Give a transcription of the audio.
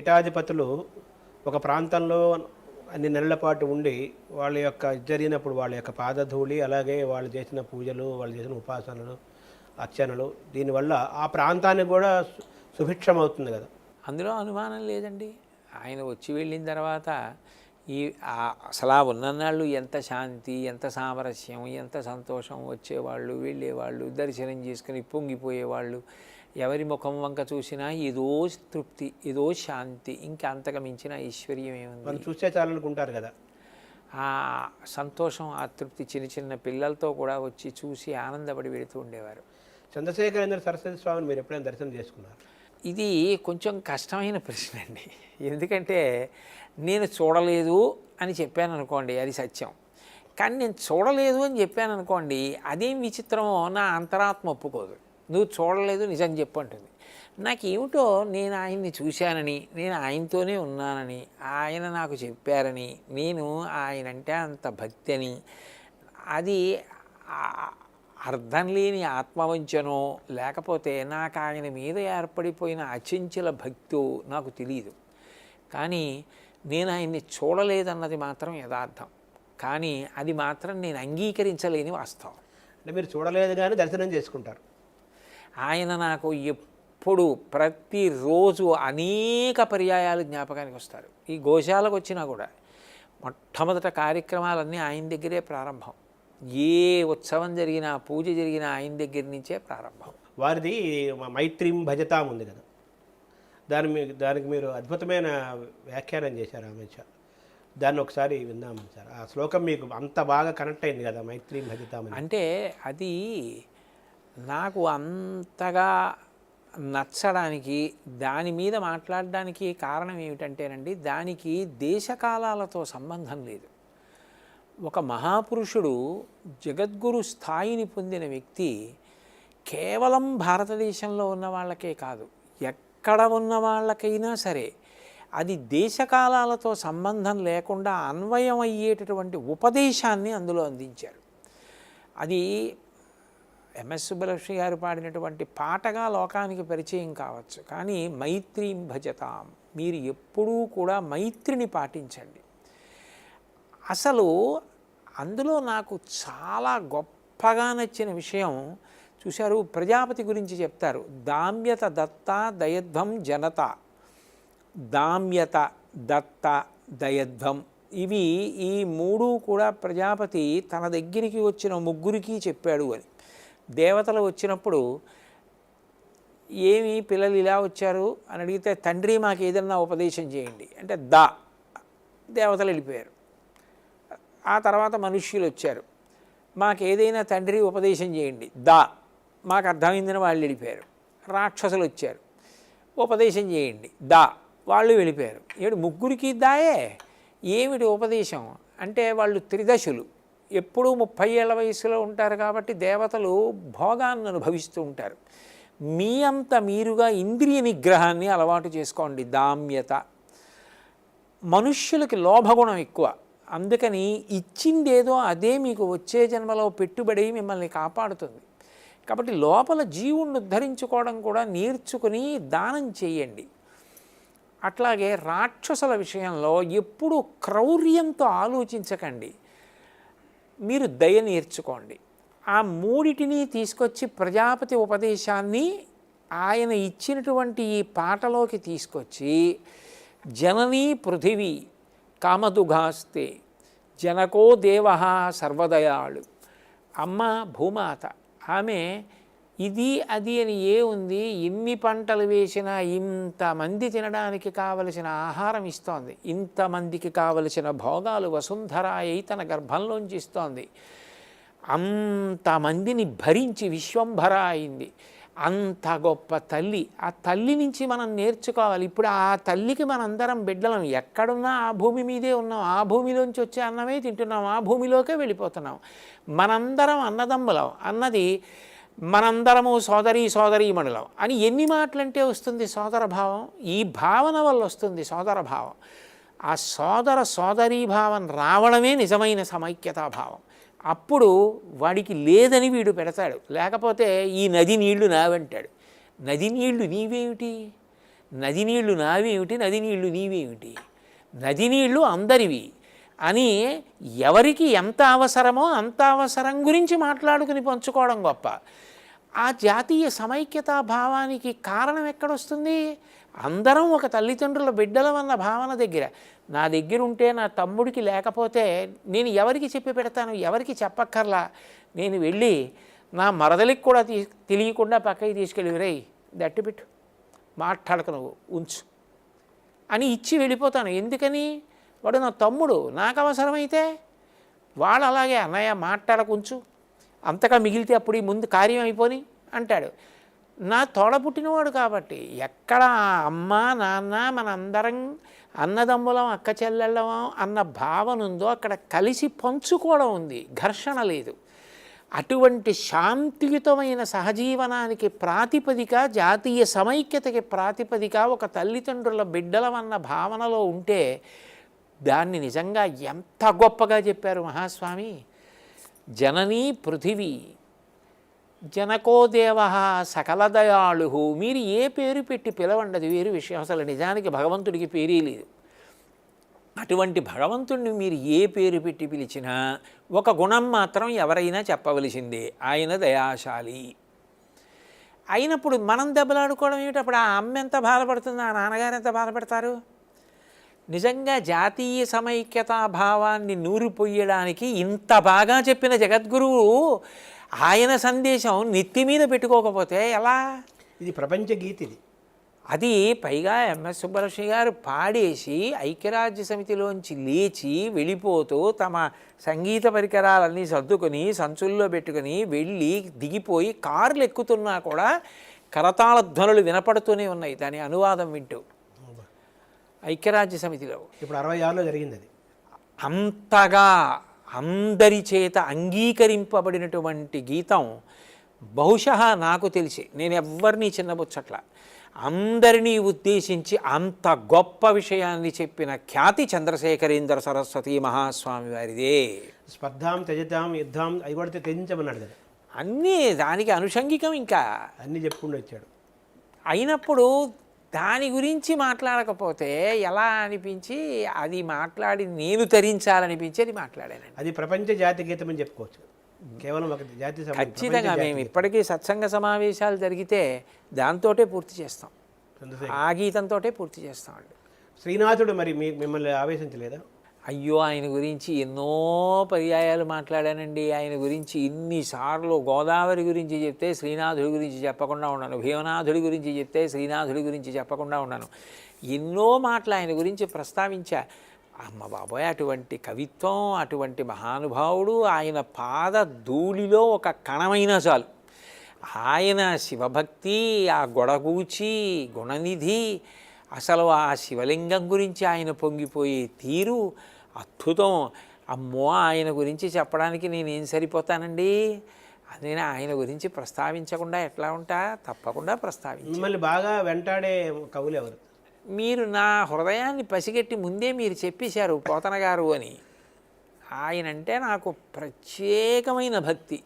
పీఠాధిపతులు ఒక ప్రాంతంలో అన్ని నెలల పాటు ఉండి వాళ్ళ యొక్క జరిగినప్పుడు వాళ్ళ యొక్క పాదధూళి అలాగే వాళ్ళు చేసిన పూజలు వాళ్ళు చేసిన ఉపాసనలు అర్చనలు దీనివల్ల ఆ ప్రాంతానికి కూడా సుభిక్షమవుతుంది సుభిక్షం అవుతుంది కదా. అందులో అనుమానం లేదండి. ఆయన వచ్చి వెళ్ళిన తర్వాత ఈ అసలు ఆ ఉన్ననాళ్ళు ఎంత శాంతి ఎంత సామరస్యం ఎంత సంతోషం వచ్చేవాళ్ళు వెళ్ళేవాళ్ళు దర్శనం చేసుకుని పొంగిపోయేవాళ్ళు ఎవరి ముఖం వంక చూసినా ఏదో తృప్తి ఏదో శాంతి ఇంకా అంతకు మించిన ఐశ్వర్యం ఏముంది? మనం చూసే చాలనుకుంటారు కదా. ఆ సంతోషం ఆ తృప్తి చిన్న చిన్న పిల్లలతో కూడా వచ్చి చూసి ఆనందపడి వెళుతూ ఉండేవారు. చంద్రశేఖరేంద్ర సరస్వతి స్వామిని మీరు ఎప్పుడైనా దర్శనం చేసుకున్నారు? ఇది కొంచెం కష్టమైన ప్రశ్న అండి. ఎందుకంటే నేను చూడలేదు అని చెప్పాను అనుకోండి అది సత్యం. కానీ నేను చూడలేదు అని చెప్పాను అనుకోండి అదేం విచిత్రమో నా అంతరాత్మ ఒప్పుకోదు. నువ్వు చూడలేదు నిజం చెప్పు అంటుంది. నాకేమిటో నేను ఆయన్ని చూశానని నేను ఆయనతోనే ఉన్నానని ఆయన నాకు చెప్పారని నేను ఆయన అంటే అంత భక్తి అని అది అర్థం లేని ఆత్మవంచనో లేకపోతే నాకు ఆయన మీద ఏర్పడిపోయిన అచంచల భక్తో నాకు తెలియదు కానీ నేను ఆయన్ని చూడలేదన్నది మాత్రం యథార్థం. కానీ అది మాత్రం నేను అంగీకరించలేని వాస్తవం. అంటే మీరు చూడలేదు కానీ దర్శనం చేసుకుంటారు. ఆయన నాకు ఎప్పుడు ప్రతిరోజు అనేక పర్యాయాలు జ్ఞాపకానికి వస్తారు. ఈ గోశాలకు వచ్చినా కూడా మొట్టమొదట కార్యక్రమాలన్నీ ఆయన దగ్గరే ప్రారంభం. ఏ ఉత్సవం జరిగినా పూజ జరిగినా ఆయన దగ్గర నుంచే ప్రారంభం. వారిది మైత్రీం భజతాం ఉంది కదా. దాని మీ దానికి మీరు అద్భుతమైన వ్యాఖ్యానం చేశారు అమిత్ షా దాన్ని ఒకసారి విందామని సార్. ఆ శ్లోకం మీకు అంత బాగా కనెక్ట్ అయింది కదా మైత్రీం భజతాం అని. అంటే అది నాకు అంతగా నచ్చడానికి దాని మీద మాట్లాడడానికి కారణం ఏమిటంటేనండి దానికి దేశకాలాలతో సంబంధం లేదు. ఒక మహాపురుషుడు జగద్గురు స్థాయిని పొందిన వ్యక్తి కేవలం భారతదేశంలో ఉన్న వాళ్ళకే కాదు ఎక్కడ ఉన్న వాళ్ళకైనా సరే అది దేశకాలాలతో సంబంధం లేకుండా అన్వయం అయ్యేటటువంటి ఉపదేశాన్ని అందులో అందించారు. అది ఎంఎస్ సుబ్బలక్ష్మి గారు పాడినటువంటి పాటగా లోకానికి పరిచయం కావచ్చు. కానీ మైత్రీం భజతాం. మీరు ఎప్పుడూ కూడా మైత్రిని పాటించండి. అసలు అందులో నాకు చాలా గొప్పగా నచ్చిన విషయం చూశారు ప్రజాపతి గురించి చెప్తారు. దామ్యత దత్త దయధ్వం జనత. దామ్యత దత్త దయధ్వం. ఇవి ఈ మూడు కూడా ప్రజాపతి తన దగ్గరికి వచ్చిన ముగ్గురికి చెప్పాడు అని. దేవతలు వచ్చినప్పుడు ఏమి పిల్లలు ఇలా వచ్చారు అని అడిగితే తండ్రి మాకు ఏదన్నా ఉపదేశం చేయండి. అంటే దా దేవతలు వెళ్ళిపోయారు. ఆ తర్వాత మనుష్యులు వచ్చారు. మాకు ఏదైనా తండ్రి ఉపదేశం చేయండి. దా మాకు అర్థమైందని వాళ్ళు వెళ్ళిపోయారు. రాక్షసులు వచ్చారు. ఉపదేశం చేయండి. దా వాళ్ళు వెళ్ళిపోయారు. ఏడు ముగ్గురికి దాయే? ఏమిటి ఉపదేశం? అంటే వాళ్ళు త్రిదశులు. ఎప్పుడూ ముప్పై ఏళ్ళ వయసులో ఉంటారు కాబట్టి దేవతలు భోగాన్ని అనుభవిస్తూ ఉంటారు. మీ అంత మీరుగా ఇంద్రియ నిగ్రహాన్ని అలవాటు చేసుకోండి దామ్యత. మనుష్యులకి లోభగుణం ఎక్కువ. అందుకని ఇచ్చిందేదో అదే మీకు వచ్చే జన్మలో పెట్టుబడి మిమ్మల్ని కాపాడుతుంది. కాబట్టి లోపల జీవుణ్ణి ఉద్ధరించుకోవడం కూడా నేర్చుకుని దానం చేయండి. అట్లాగే రాక్షసుల విషయంలో ఎప్పుడూ క్రౌర్యంతో ఆలోచించకండి. మీరు దయ నేర్చుకోండి. ఆ మూడిటిని తీసుకొచ్చి ప్రజాపతి ఉపదేశాన్ని ఆయన ఇచ్చినటువంటి ఈ పాటలోకి తీసుకొచ్చి జననీ పృథివీ కామదుఘాస్తే జనకో దేవ సర్వదయాళు. అమ్మ భూమాత ఆమె ఇది అది అని ఏ ఉంది? ఎన్ని పంటలు వేసినా ఇంతమంది తినడానికి కావలసిన ఆహారం ఇస్తోంది. ఇంతమందికి కావలసిన భోగాలు వసుంధర అయి తన గర్భంలోంచి ఇస్తోంది. అంతమందిని భరించి విశ్వంభర అయింది అంత గొప్ప తల్లి. ఆ తల్లి నుంచి మనం నేర్చుకోవాలి. ఇప్పుడు ఆ తల్లికి మనందరం బిడ్డలం. ఎక్కడున్నా ఆ భూమి మీదే ఉన్నాం. ఆ భూమిలోంచి వచ్చే అన్నమే తింటున్నాం. ఆ భూమిలోకే వెళ్ళిపోతున్నాం. మనందరం అన్నదమ్ములం. అన్నది మనందరము సోదరి సోదరీమణులం అని ఎన్ని మాటలంటే వస్తుంది సోదర భావం? ఈ భావన వల్ల వస్తుంది సోదర భావం. ఆ సోదర సోదరీ భావం రావడమే నిజమైన సమైక్యతా భావం. అప్పుడు వాడికి లేదని వీడు పెడతాడు. లేకపోతే ఈ నది నీళ్ళు నావంటాడు. నది నీళ్ళు నీవేమిటి? నది నీళ్ళు నావేమిటి? నది నీళ్ళు నీవేమిటి? నది నీళ్ళు అందరివి. అని ఎవరికి ఎంత అవసరమో అంత అవసరం గురించి మాట్లాడుకుని పంచుకోవడం గొప్ప. ఆ జాతీయ సమైక్యతా భావానికి కారణం ఎక్కడొస్తుంది? అందరం ఒక తల్లిదండ్రుల బిడ్డలం అన్న భావన దగ్గర. నా దగ్గర ఉంటే నా తమ్ముడికి లేకపోతే నేను ఎవరికి చెప్పి పెడతాను? ఎవరికి చెప్పక్కర్లా? నేను వెళ్ళి నా మరదలికి కూడా తీ తెలియకుండా పక్కకి తీసుకెళ్ళి రేయ్ దట్టిపెట్టు మాట్లాడక నువ్వు ఉంచు. అని ఇచ్చి వెళ్ళిపోతాను. ఎందుకని? వాడు నా తమ్ముడు నాకు అవసరమైతే వాడు అలాగే అన్నయ్య మాట్లాడకుంచు అంతగా మిగిలితే అప్పుడు ఈ ముందు కార్యం అయిపోని అంటాడు. నా తోడ పుట్టినవాడు కాబట్టి ఎక్కడ అమ్మ నాన్న మనందరం అన్నదమ్ములం అక్క చెల్లెళ్ళం అన్న భావన ఉందో అక్కడ కలిసి పంచుకోవడం ఉంది. ఘర్షణ లేదు. అటువంటి శాంతియుతమైన సహజీవనానికి ప్రాతిపదిక జాతీయ సమైక్యతకి ప్రాతిపదిక ఒక తల్లిదండ్రుల బిడ్డలమన్న భావనలో ఉంటే దాన్ని నిజంగా ఎంత గొప్పగా చెప్పారు మహాస్వామి? జననీ పృథివీ జనకో దేవ సకల దయాళు మీరు ఏ పేరు పెట్టి పిలవండి అది వేరు విషయం. అసలు నిజానికి భగవంతుడికి పేరే లేదు. అటువంటి భగవంతుడిని మీరు ఏ పేరు పెట్టి పిలిచినా ఒక గుణం మాత్రం ఎవరైనా చెప్పవలసిందే. ఆయన దయాశాలి. అయినప్పుడు మనం దెబ్బలాడుకోవడం ఏమిటి? అప్పుడు ఆ అమ్మ ఎంత బాధపడుతుంది ఆ నాన్నగారు ఎంత బాధపడతారు? నిజంగా జాతీయ సమైక్యతా భావాన్ని నూరిపోయడానికి ఇంత బాగా చెప్పిన జగద్గురువు ఆయన సందేశం నెత్తి మీద పెట్టుకోకపోతే ఎలా? ఇది ప్రపంచ గీత ఇది అది పైగా ఎంఎస్ సుబ్బలక్ష్మి గారు పాడేసి ఐక్యరాజ్య సమితిలోంచి లేచి వెళ్ళిపోతూ తమ సంగీత పరికరాలన్నీ సర్దుకొని సంచుల్లో పెట్టుకొని వెళ్ళి దిగిపోయి కార్లు ఎక్కుతున్నా కూడా కరతాళ ధ్వనులు వినపడుతూనే ఉన్నాయి. దాని అనువాదం వింటూ. ఐక్యరాజ్య సమితిలో ఇప్పుడు అరవై ఆరులో జరిగింది అది. అంతగా అందరి చేత అంగీకరింపబడినటువంటి గీతం బహుశా నాకు తెలిసి నేను ఎవ్వరినీ చిన్నబుచ్చట్ల. అందరినీ ఉద్దేశించి అంత గొప్ప విషయాన్ని చెప్పిన ఖ్యాతి చంద్రశేఖరేంద్ర సరస్వతి మహాస్వామి వారిదే. స్పర్ధాం త్యజతాం యుద్ధాం అవి కూడా త్యజించమన్నాడు కదా. అన్నీ దానికి అనుషంగికం ఇంకా. అన్నీ చెప్పుకుంటూ వచ్చాడు. అయినప్పుడు దాని గురించి మాట్లాడకపోతే ఎలా అనిపించి అది మాట్లాడి నేను తరించాలనిపించి అది మాట్లాడానండి. అది ప్రపంచ జాతి గీతం అని చెప్పుకోవచ్చు. కేవలం ఒక జాతి ఖచ్చితంగా మేము. ఇప్పటికీ సత్సంగ సమావేశాలు జరిగితే దాంతోటే పూర్తి చేస్తాం. ఆ గీతంతోటే పూర్తి చేస్తామండి. శ్రీనాథుడు మరి మీ మిమ్మల్ని ఆవేశించలేదా? అయ్యో ఆయన గురించి ఎన్నో పర్యాయాలు మాట్లాడానండి. ఆయన గురించి ఇన్నిసార్లు గోదావరి గురించి చెప్తే శ్రీనాథుడి గురించి చెప్పకుండా ఉన్నాను. భీమనాథుడి గురించి చెప్తే శ్రీనాథుడి గురించి చెప్పకుండా ఉన్నాను. ఎన్నో మాటలు ఆయన గురించి ప్రస్తావించా. అమ్మ బాబోయ్ అటువంటి కవిత్వం అటువంటి మహానుభావుడు ఆయన పాద ధూళిలో ఒక కణమైనా చాలు. ఆయన శివభక్తి ఆ గొడగూచి గుణనిధి అసలు ఆ శివలింగం గురించి ఆయన పొంగిపోయే తీరు అద్భుతం అమ్మో ఆయన గురించి చెప్పడానికి నేనేం సరిపోతానండి? నేను ఆయన గురించి ప్రస్తావించకుండా ఎట్లా ఉంటా? తప్పకుండా ప్రస్తావించ. మిమ్మల్ని బాగా వెంటాడే కవులు ఎవరు? మీరు నా హృదయాన్ని పసిగట్టి ముందే మీరు చెప్పేశారు పోతన గారు అని. ఆయన అంటే నాకు ప్రత్యేకమైన భక్తి.